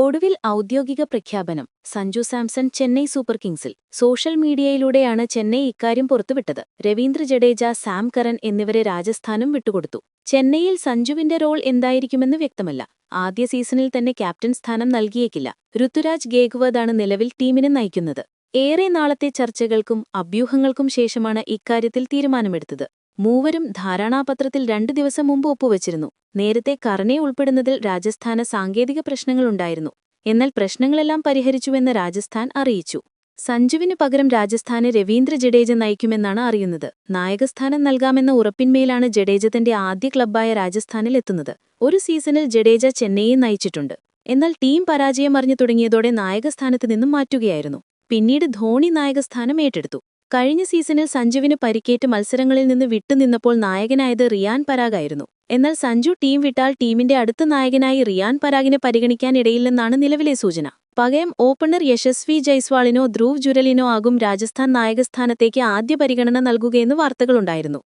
ഒടുവിൽ ഔദ്യോഗിക പ്രഖ്യാപനം. സഞ്ജു സാംസൺ ചെന്നൈ സൂപ്പർ കിങ്സിൽ. സോഷ്യൽ മീഡിയയിലൂടെയാണ് ചെന്നൈ ഇക്കാര്യം പുറത്തുവിട്ടത്. രവീന്ദ്ര ജഡേജ സാം കരൻ എന്നിവരെ രാജസ്ഥാനും വിട്ടുകൊടുത്തു. ചെന്നൈയിൽ സഞ്ജുവിന്റെ റോൾ എന്തായിരിക്കുമെന്ന് വ്യക്തമല്ല. ആദ്യ സീസണിൽ തന്നെ ക്യാപ്റ്റൻ സ്ഥാനം നൽകിയേക്കില്ല. ഋതുരാജ് ഗേഗ്വദാണ് നിലവിൽ ടീമിനെ നയിക്കുന്നത്. ഏറെ നാളത്തെ ചർച്ചകൾക്കും അഭ്യൂഹങ്ങൾക്കും ശേഷമാണ് ഇക്കാര്യത്തിൽ തീരുമാനമെടുത്തത്. മൂവരും ധാരണാപത്രത്തിൽ രണ്ടു ദിവസം മുമ്പ് ഒപ്പുവച്ചിരുന്നു. നേരത്തെ കർണെ ഉൾപ്പെടുന്നതിൽ രാജസ്ഥാന് സാങ്കേതിക പ്രശ്നങ്ങളുണ്ടായിരുന്നു എന്നാൽ പ്രശ്നങ്ങളെല്ലാം പരിഹരിച്ചുവെന്ന് രാജസ്ഥാൻ അറിയിച്ചു. സഞ്ജുവിനു പകരം രാജസ്ഥാന് രവീന്ദ്ര ജഡേജ നയിക്കുമെന്നാണ് അറിയുന്നത്. നായകസ്ഥാനം നൽകാമെന്ന ഉറപ്പിന്മേലാണ് ജഡേജ തന്റെ ആദ്യ ക്ലബ്ബായ രാജസ്ഥാനിൽ എത്തുന്നത്. ഒരു സീസണിൽ ജഡേജ ചെന്നൈയെ നയിച്ചിട്ടുണ്ട്. എന്നാൽ ടീം പരാജയം അറിഞ്ഞു തുടങ്ങിയതോടെ നായകസ്ഥാനത്ത് നിന്നും മാറ്റുകയായിരുന്നു. പിന്നീട് ധോണി നായകസ്ഥാനം ഏറ്റെടുത്തു. കഴിഞ്ഞ സീസണിൽ സഞ്ജുവിന് പരിക്കേറ്റ് മത്സരങ്ങളിൽ നിന്ന് വിട്ടുനിന്നപ്പോൾ നായകനായത് റിയാൻ പരാഗായിരുന്നു എന്നാൽ സഞ്ജു ടീം വിട്ടാൽ ടീമിന്റെ അടുത്ത നായകനായി റിയാൻ പരാഗിനെ പരിഗണിക്കാനിടയില്ലെന്നാണ് നിലവിലെ സൂചന. പകയം ഓപ്പണർ യശസ്വി ജയ്സ്വാളിനോ ധ്രുവ് ജുരലിനോ ആകും രാജസ്ഥാൻ നായകസ്ഥാനത്തേക്ക് ആദ്യ പരിഗണന നൽകുകയെന്ന് വാർത്തകളുണ്ടായിരുന്നു.